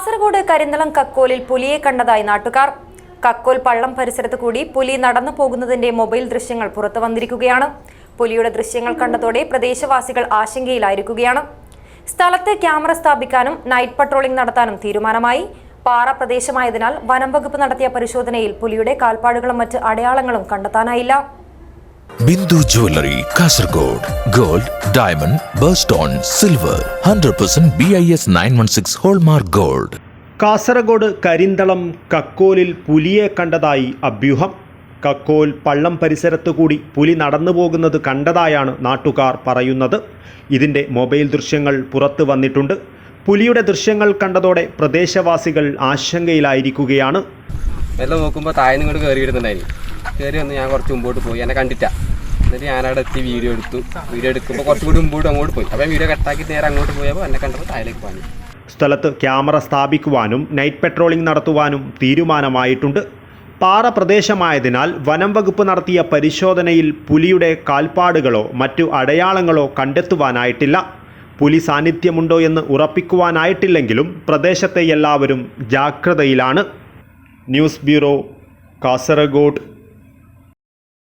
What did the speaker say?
കാസർഗോഡ് കരിന്തളം കക്കോലിൽ പുലിയെ കണ്ടതായി നാട്ടുകാർ. കക്കോൽ പള്ളം പരിസരത്ത് കൂടി പുലി നടന്നു പോകുന്നതിന്റെ മൊബൈൽ ദൃശ്യങ്ങൾ പുറത്തു വന്നിരിക്കുകയാണ്. പുലിയുടെ ദൃശ്യങ്ങൾ കണ്ടതോടെ പ്രദേശവാസികൾ ആശങ്കയിലായിരിക്കുകയാണ്. സ്ഥലത്ത് ക്യാമറ സ്ഥാപിക്കാനും നൈറ്റ് പട്രോളിംഗ് നടത്താനും തീരുമാനമായി. പാറ പ്രദേശമായതിനാൽ വനം വകുപ്പ് നടത്തിയ പരിശോധനയിൽ പുലിയുടെ കാൽപ്പാടുകളും മറ്റ് അടയാളങ്ങളും കണ്ടെത്താനായില്ല. Bindu jewellery Kasaragod gold diamond birthstone silver hundred percent B I S nine one six hallmark gold. Kasaragod Karinthalam കക്കോലിൽ പുലിയെ കണ്ടതായി അഭ്യൂഹം. കക്കോൽ പള്ളം പരിസരത്തു കൂടി പുലി നടന്നു പോകുന്നത് കണ്ടതായാണ് നാട്ടുകാർ പറയുന്നത്. ഇതിന്റെ മൊബൈൽ ദൃശ്യങ്ങൾ പുറത്തു വന്നിട്ടുണ്ട്. പുലിയുടെ ദൃശ്യങ്ങൾ കണ്ടതോടെ പ്രദേശവാസികൾ ആശങ്കയിലായിരിക്കുകയാണ്. എല്ലാം നോക്കുമ്പോൾ താഴ്ന്ന് ഇങ്ങോട്ട് കയറി വരുന്നുണ്ടായിരുന്നു കയറി വന്ന് ഞാൻ കുറച്ച് മുമ്പോട്ട് പോയി. എന്നെ കണ്ടിട്ടാ. എന്നിട്ട് ഞാനവിടെ എത്തി വീഡിയോ എടുത്തു. വീഡിയോ എടുക്കുമ്പോൾ കുറച്ചും കൂടി മുമ്പോട്ട് അങ്ങോട്ട് പോയി. അപ്പോൾ വീഡിയോ കട്ടാക്കി നേരെ അങ്ങോട്ട് പോയപ്പോൾ എന്നെ കണ്ടപ്പോൾ താഴേക്ക് പോകാൻ സ്ഥലത്ത് ക്യാമറ സ്ഥാപിക്കുവാനും നൈറ്റ് പെട്രോളിംഗ് നടത്തുവാനും തീരുമാനമായിട്ടുണ്ട്. പാറ പ്രദേശമായതിനാൽ വനം വകുപ്പ് നടത്തിയ പരിശോധനയിൽ പുലിയുടെ കാൽപ്പാടുകളോ മറ്റു അടയാളങ്ങളോ കണ്ടെത്തുവാനായിട്ടില്ല. പുലി സാന്നിധ്യമുണ്ടോ എന്ന് ഉറപ്പിക്കുവാനായിട്ടില്ലെങ്കിലും പ്രദേശത്തെ എല്ലാവരും ജാഗ്രതയിലാണ്. News bureau Kasaragod.